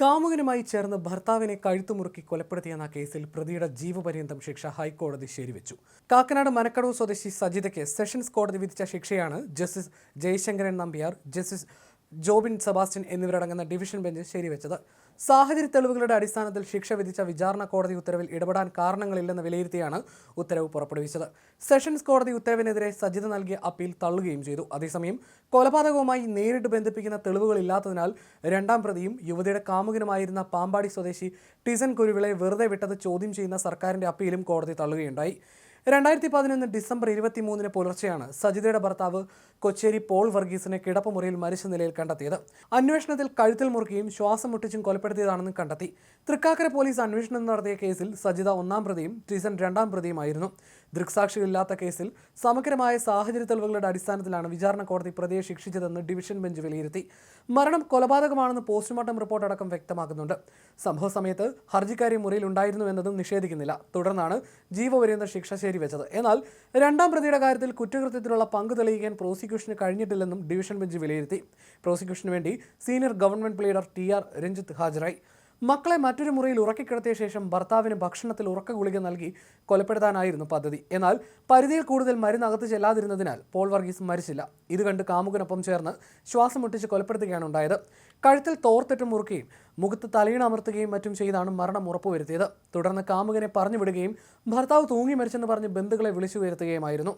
കാമുകനുമായി ചേർന്ന് ഭർത്താവിനെ കഴുത്തുമുറുക്കി കൊലപ്പെടുത്തിയെന്ന കേസിൽ പ്രതിയുടെ ജീവപര്യന്തം ശിക്ഷ ഹൈക്കോടതി ശരിവെച്ചു. കാക്കനാട് മനക്കടവ് സ്വദേശി സജിതയ്ക്ക് സെഷൻസ് കോടതി വിധിച്ച ശിക്ഷയാണ് ജസ്റ്റിസ് ജയശങ്കരൻ നമ്പ്യാർ ജസ്റ്റിസ് ജോബിൻ സെബാസ്റ്റ്യൻ എന്നിവരടങ്ങുന്ന ഡിവിഷൻ ബെഞ്ച് ശരിവെച്ചത്. സാഹചര്യ തെളിവുകളുടെ അടിസ്ഥാനത്തിൽ ശിക്ഷ വിധിച്ച വിചാരണ കോടതി ഉത്തരവിൽ ഇടപെടാൻ കാരണങ്ങളില്ലെന്ന് വിലയിരുത്തിയാണ് ഉത്തരവ് പുറപ്പെടുവിച്ചത്. സെഷൻസ് കോടതി ഉത്തരവിനെതിരെ സജിത നൽകിയ അപ്പീൽ തള്ളുകയും ചെയ്തു. അതേസമയം കൊലപാതകവുമായി നേരിട്ട് ബന്ധിപ്പിക്കുന്ന തെളിവുകളില്ലാത്തതിനാൽ രണ്ടാം പ്രതിയും യുവതിയുടെ കാമുകനുമായിരുന്ന പാമ്പാടി സ്വദേശി ടിസൻ കുരുവിളെ വെറുതെ വിട്ടത് ചോദ്യം ചെയ്യുന്ന സർക്കാരിന്റെ അപ്പീലും കോടതി തള്ളുകയുണ്ടായി. രണ്ടായിരത്തി പതിനൊന്ന് ഡിസംബർ ഇരുപത്തി മൂന്നിന് പുലർച്ചെയാണ് സജിതയുടെ ഭർത്താവ് കൊച്ചേരി പോൾ വർഗീസിനെ കിടപ്പുമുറിയിൽ മരിച്ച നിലയിൽ കണ്ടെത്തിയത്. അന്വേഷണത്തിൽ കഴുത്തിൽ മുറുക്കിയും ശ്വാസം മുട്ടിച്ചും കൊലപ്പെടുത്തിയതാണെന്ന് കണ്ടെത്തി. തൃക്കാക്കര പോലീസ് അന്വേഷണം നടത്തിയ കേസിൽ സജിത ഒന്നാം പ്രതിയും ടീസൺ രണ്ടാം പ്രതിയുമായിരുന്നു. ദൃക്സാക്ഷികളില്ലാത്ത കേസിൽ സമഗ്രമായ സാഹചര്യ തെളിവുകളുടെ അടിസ്ഥാനത്തിലാണ് വിചാരണ കോടതി പ്രതിയെ ശിക്ഷിച്ചതെന്ന് ഡിവിഷൻ ബെഞ്ച് വിലയിരുത്തി. മരണം കൊലപാതകമാണെന്ന് പോസ്റ്റ്മോർട്ടം റിപ്പോർട്ട് അടക്കം വ്യക്തമാക്കുന്നുണ്ട്. സംഭവ സമയത്ത് ഹർജിക്കാരി മുറിയിൽ ഉണ്ടായിരുന്നു എന്നതും നിഷേധിക്കുന്നില്ല. തുടർന്നാണ് ജീവപര്യന്ത ശിക്ഷ ശരിവെച്ചത് എന്നാൽ രണ്ടാം പ്രതിയുടെ കാര്യത്തിൽ കുറ്റകൃത്യത്തിനുള്ള പങ്ക് തെളിയിക്കാൻ പ്രോസിക്യൂഷന് കഴിഞ്ഞിട്ടില്ലെന്നും ഡിവിഷൻ ബെഞ്ച് വിലയിരുത്തി. പ്രോസിക്യൂഷന് വേണ്ടി senior government pleader T R Ranjith ഹാജരായി. മക്കളെ മറ്റൊരു മുറിയിൽ ഉറക്കിക്കിടത്തിയ ശേഷം ഭർത്താവിന് ഭക്ഷണത്തിൽ ഉറക്ക ഗുളിക നൽകി കൊലപ്പെടുത്താനായിരുന്നു പദ്ധതി. എന്നാൽ പരിധിയിൽ കൂടുതൽ മരുന്നകത്ത് ചെല്ലാതിരുന്നതിനാൽ പോൾ വർഗീസ് മരിച്ചില്ല. ഇത് കണ്ട് കാമുകനൊപ്പം ചേർന്ന് ശ്വാസം മുട്ടിച്ച് കൊലപ്പെടുത്തുകയാണ് ഉണ്ടായത്. കഴുത്തിൽ തോർത്തിട്ട് മുറുക്കുകയും മുഖത്ത് തലയിണമർത്തുകയും മറ്റും ചെയ്താണ് മരണം ഉറപ്പുവരുത്തിയത്. തുടർന്ന് കാമുകനെ പറഞ്ഞു വിടുകയും ഭർത്താവ് തൂങ്ങി മരിച്ചെന്ന് പറഞ്ഞ് ബന്ധുക്കളെ വിളിച്ചു വരുത്തുകയുമായിരുന്നു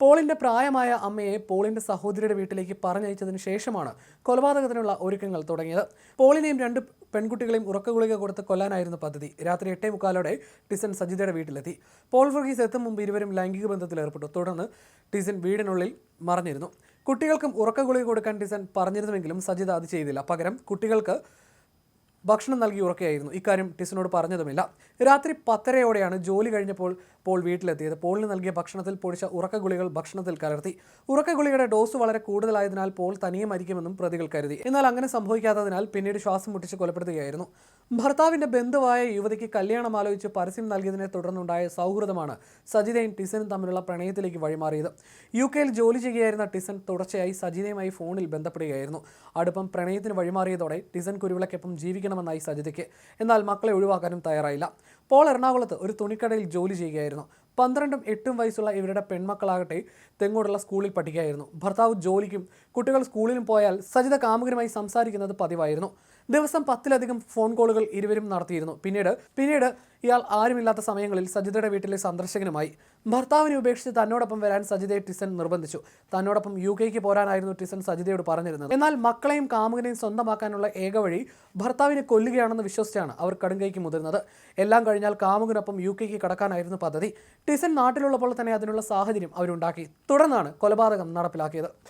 പോളിന്റെ പ്രായമായ അമ്മയെ പോളിന്റെ സഹോദരിയുടെ വീട്ടിലേക്ക് പറഞ്ഞയച്ചതിന് ശേഷമാണ് കൊലപാതകത്തിനുള്ള ഒരുക്കങ്ങൾ തുടങ്ങിയത്. പോളിനെയും രണ്ട് പെൺകുട്ടികളെയും ഉറക്കഗുളിക കൊടുത്ത് കൊല്ലാനായിരുന്നു പദ്ധതി. രാത്രി എട്ടേ മുക്കാലോടെ ടിസൻ സജിതയുടെ വീട്ടിലെത്തി. പോൾ വർഗീസ് എത്തും മുമ്പ് ഇരുവരും ലൈംഗിക ബന്ധത്തിൽ ഏർപ്പെട്ടു. തുടർന്ന് ടിസൻ വീടിനുള്ളിൽ മറഞ്ഞിരുന്നു. കുട്ടികൾക്കും ഉറക്കഗുളിക കൊടുക്കാൻ ടിസൻ പറഞ്ഞിരുന്നുവെങ്കിലും സജിത അത് ചെയ്തില്ല. പകരം കുട്ടികൾക്ക് ഭക്ഷണം നൽകി ഉറക്കുകയായിരുന്നു ഇക്കാര്യം ടിസിനോട് പറഞ്ഞതുമില്ല. രാത്രി പത്തരയോടെയാണ് ജോലി കഴിഞ്ഞപ്പോൾ പോൾ വീട്ടിലെത്തിയത്. പോളിന് നൽകിയ ഭക്ഷണത്തിൽ പൊടിച്ച ഉറക്ക ഗുളികൾ ഭക്ഷണത്തിൽ കലർത്തി. ഉറക്ക ഗുളികയുടെ ഡോസ് വളരെ കൂടുതലായതിനാൽ പോൾ തനിയെ മരിക്കുമെന്നും പ്രതികൾ കരുതി. എന്നാൽ അങ്ങനെ സംഭവിക്കാത്തതിനാൽ പിന്നീട് ശ്വാസം മുട്ടിച്ച് കൊലപ്പെടുത്തുകയായിരുന്നു. ഭർത്താവിന്റെ ബന്ധുവായ യുവതിക്ക് കല്യാണം ആലോചിച്ച് പരസ്യം നൽകിയതിനെ തുടർന്നുണ്ടായ സൗഹൃദമാണ് സജിതയും ടിസനും തമ്മിലുള്ള പ്രണയത്തിലേക്ക് വഴിമാറിയത്. യു കെയിൽ ജോലി ചെയ്യുകയായിരുന്ന ടിസൻ തുടർച്ചയായി സജിതയുമായി ഫോണിൽ ബന്ധപ്പെടുകയായിരുന്നു. അടുപ്പം പ്രണയത്തിന് വഴിമാറിയതോടെ ടിസൻ കുരുവിളക്കൊപ്പം ജീവിക്കണമെന്നായി സജിതയ്ക്ക്. എന്നാൽ മക്കളെ ഒഴിവാക്കാനും തയ്യാറായില്ല. പോൾ എറണാകുളത്ത് ഒരു തുണിക്കടയിൽ ജോലി ചെയ്യുകയായിരുന്നു. പന്ത്രണ്ടും എട്ടും വയസ്സുള്ള ഇവരുടെ പെൺമക്കളാകട്ടെ തെങ്ങോടുള്ള സ്കൂളിൽ പഠിക്കുകയായിരുന്നു. ഭർത്താവ് ജോലിക്കും കുട്ടികൾ സ്കൂളിലും പോയാൽ സജിത കാമുകനുമായി സംസാരിക്കുന്നത് പതിവായിരുന്നു. ദിവസം പത്തിലധികം ഫോൺ കോളുകൾ ഇരുവരും നടത്തിയിരുന്നു. പിന്നീട് പിന്നീട് ഇയാൾ ആരുമില്ലാത്ത സമയങ്ങളിൽ സജിതയുടെ വീട്ടിലെ സന്ദർശകനുമായി. ഭർത്താവിനെ ഉപേക്ഷിച്ച് തന്നോടൊപ്പം വരാൻ സജിതയെ ടിസൻ നിർബന്ധിച്ചു. തന്നോടൊപ്പം യു കെക്ക് പോരാനായിരുന്നു ടിസൻ സജിതയോട് പറഞ്ഞിരുന്നത്. എന്നാൽ മക്കളെയും കാമുകനെയും സ്വന്തമാക്കാനുള്ള ഏക വഴി ഭർത്താവിനെ കൊല്ലുകയാണെന്ന് വിശ്വസിച്ചാണ് അവർ കടുങ്കൈക്ക് മുതിർന്നത്. എല്ലാം കഴിഞ്ഞാൽ കാമുകനൊപ്പം യു കെക്ക് കടക്കാനായിരുന്നു പദ്ധതി. ടിസൻ നാട്ടിലുള്ളപ്പോൾ തന്നെ അതിനുള്ള സാഹചര്യം അവരുണ്ടാക്കി. തുടർന്നാണ് കൊലപാതകം നടപ്പിലാക്കിയത്.